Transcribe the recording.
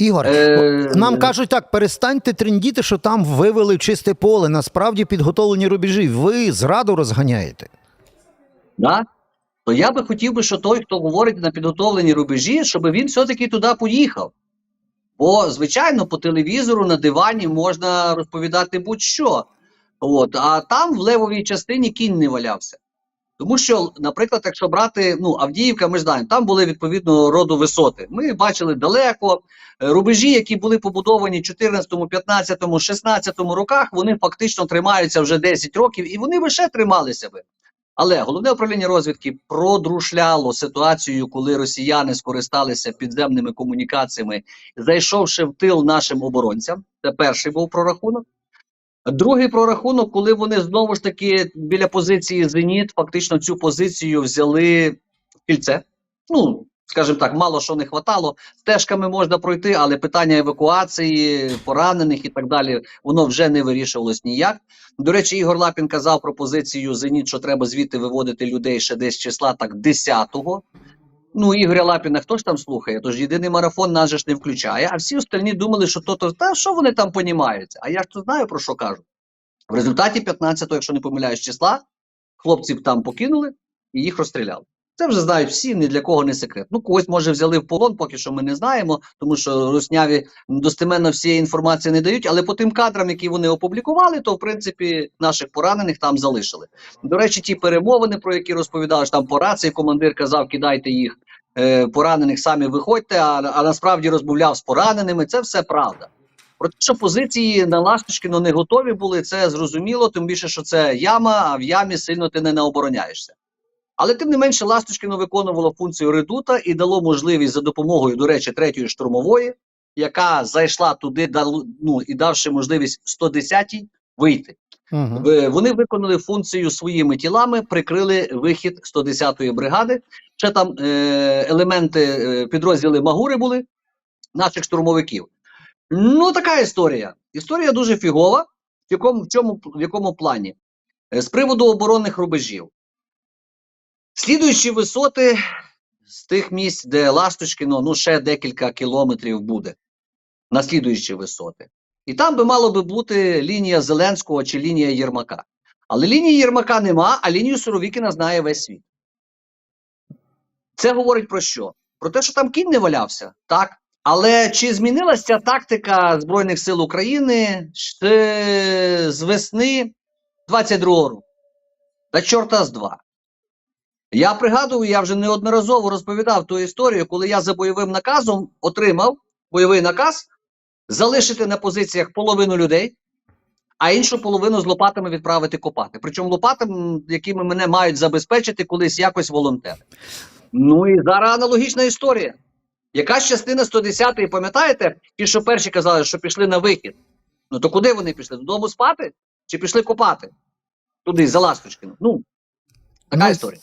Ігор, Е, нам кажуть так: перестаньте трендіти, що там вивели чисте поле. Насправді підготовлені рубежі. Ви зраду розганяєте. Да? То я би хотів би, що той, хто говорить на підготовлені рубежі, щоб він все-таки туди поїхав. Бо, звичайно, по телевізору на дивані можна розповідати будь-що. От, а там в левовій частині кінь не валявся. Тому що, наприклад, якщо брати ну, Авдіївка, ми ж знаємо, там були відповідного роду висоти. Ми бачили далеко е, рубежі, які були побудовані в 14, 15, 16 роках, вони фактично тримаються вже 10 років, і вони би ще трималися би. Але головне управління розвідки продрушляло ситуацію, коли росіяни скористалися підземними комунікаціями, зайшовши в тил нашим оборонцям. Це перший був прорахунок. Другий прорахунок, коли вони знову ж таки біля позиції Зеніт, фактично цю позицію взяли кільце. Ну, скажімо так, мало що не хватало. Стежками можна пройти, але питання евакуації, поранених і так далі, воно вже не вирішувалось ніяк. До речі, Ігор Лапін казав про позицію Зеніт, що треба звідти виводити людей ще десь числа так 10-го. Ну, Ігоря Лапіна хто ж там слухає? Тож єдиний марафон нас же ж не включає, а всі остальні думали, що то, то та що вони там понімаються? А я ж то знаю про що кажу. В результаті 15-го, якщо не помиляюсь числа, хлопців там покинули і їх розстріляли. Це вже знають всі, ні для кого не секрет. Ну, когось може взяли в полон, поки що ми не знаємо, тому що русняві достеменно всієї інформації не дають. Але по тим кадрам, які вони опублікували, то в принципі наших поранених там залишили. До речі, ті перемовини, про які розповідали, там по рації командир казав, кидайте їх е, поранених, самі виходьте. А, а насправді розмовляв з пораненими. Це все правда. Про те, що позиції на Ласточкіно не готові були, це зрозуміло, тим більше, що це яма, а в ямі сильно ти не наобороняєшся. Але тим не менше, Ласточкіно виконувало функцію редута і дало можливість за допомогою, до речі, третьої штурмової, яка зайшла туди, дал, ну, і давши можливість 110-й вийти. Угу. В- Вони виконали функцію своїми тілами, прикрили вихід 110-ї бригади. Ще там е, елементи е, підрозділи Магури були наших штурмовиків. Ну, така історія. Історія дуже фігова. В якому, в чому, в якому плані? Е, З приводу оборонних рубежів. Слідуючі висоти з тих місць, де Ласточкіно, ну ще декілька кілометрів буде. Наслідуючі висоти. І там би мало би бути лінія Зеленського чи лінія Єрмака. Але лінії Єрмака нема, а лінію Суровікіна знає весь світ. Це говорить про що? Про те, що там кінь не валявся, так. Але чи змінилася тактика Збройних сил України з весни 22-го року? Та чорта з два. Я пригадую, я вже неодноразово розповідав ту історію, коли я за бойовим наказом отримав бойовий наказ залишити на позиціях половину людей, а іншу половину з лопатами відправити копати. Причому лопатами, якими мене мають забезпечити колись якось волонтери. Ну і зараз аналогічна історія. Якась частина 110-ї, пам'ятаєте, ті, що перші казали, що пішли на вихід. Ну то куди вони пішли? Додому спати? Чи пішли копати? Туди, за Ласточкину. Ну, така Ну, історія.